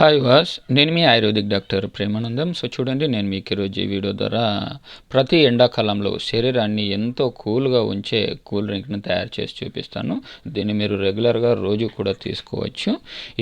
Hi వాస్ నేను మీ ఆయుర్వేదిక్ డాక్టర్ ప్రేమానందం. సో చూడండి నేను మీకు ఈరోజు ఈ వీడియో ద్వారా ప్రతి ఎండాకాలంలో శరీరాన్ని ఎంతో కూల్గా ఉంచే కూల్ డ్రింక్ని తయారు చేసి చూపిస్తాను. దీన్ని మీరు రెగ్యులర్గా రోజు కూడా తీసుకోవచ్చు.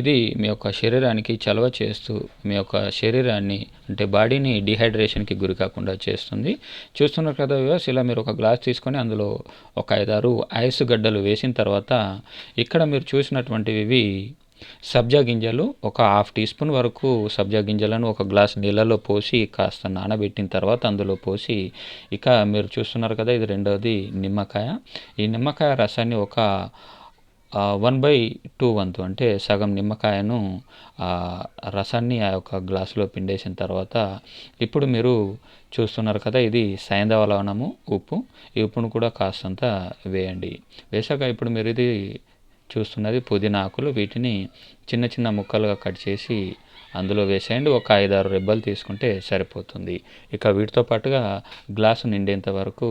ఇది మీ యొక్క శరీరానికి చలవ చేస్తూ మీ యొక్క శరీరాన్ని అంటే బాడీని డిహైడ్రేషన్కి గురి కాకుండా చేస్తుంది. చూస్తున్నారు కదా వివాస్ ఇలా మీరు ఒక గ్లాస్ తీసుకొని అందులో ఒక ఐదారు ఐస్ గడ్డలు వేసిన తర్వాత ఇక్కడ మీరు చూసినటువంటివి సబ్జా గింజలు ఒక హాఫ్ టీ స్పూన్ వరకు సబ్జా గింజలను ఒక గ్లాస్ నీళ్ళలో పోసి కాస్త నానబెట్టిన తర్వాత అందులో పోసి ఇక మీరు చూస్తున్నారు కదా ఇది రెండవది నిమ్మకాయ. ఈ నిమ్మకాయ రసాన్ని ఒక వన్ బై టూ వంతు అంటే సగం నిమ్మకాయను రసాన్ని ఆ యొక్క గ్లాసులో పిండేసిన తర్వాత ఇప్పుడు మీరు చూస్తున్నారు కదా ఇది సైంధవ లవణము ఉప్పు. ఈ ఉప్పును కూడా కాస్తంత వేయండి. వేసాక ఇప్పుడు మీరు ఇది చూస్తున్నది పుదీనా ఆకులు. వీటిని చిన్న చిన్న ముక్కలుగా కట్ చేసి అందులో వేసేయండి. ఒక ఐదారు రెబ్బలు తీసుకుంటే సరిపోతుంది. ఇక వీటితో పాటుగా గ్లాసు నిండేంత వరకు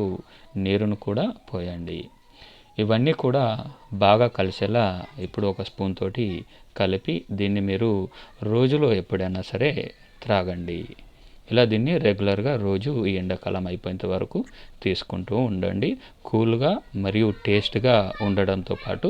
నీరును కూడా పోయండి. ఇవన్నీ కూడా బాగా కలిసేలా ఇప్పుడు ఒక స్పూన్ తోటి కలిపి దీన్ని మీరు రోజులో ఎప్పుడైనా సరే త్రాగండి. ఇలా దీన్ని రెగ్యులర్గా రోజు ఈ ఎండాకాలం అయిపోయేంత వరకు తీసుకుంటూ ఉండండి. కూల్గా మరియు టేస్ట్గా ఉండడంతో పాటు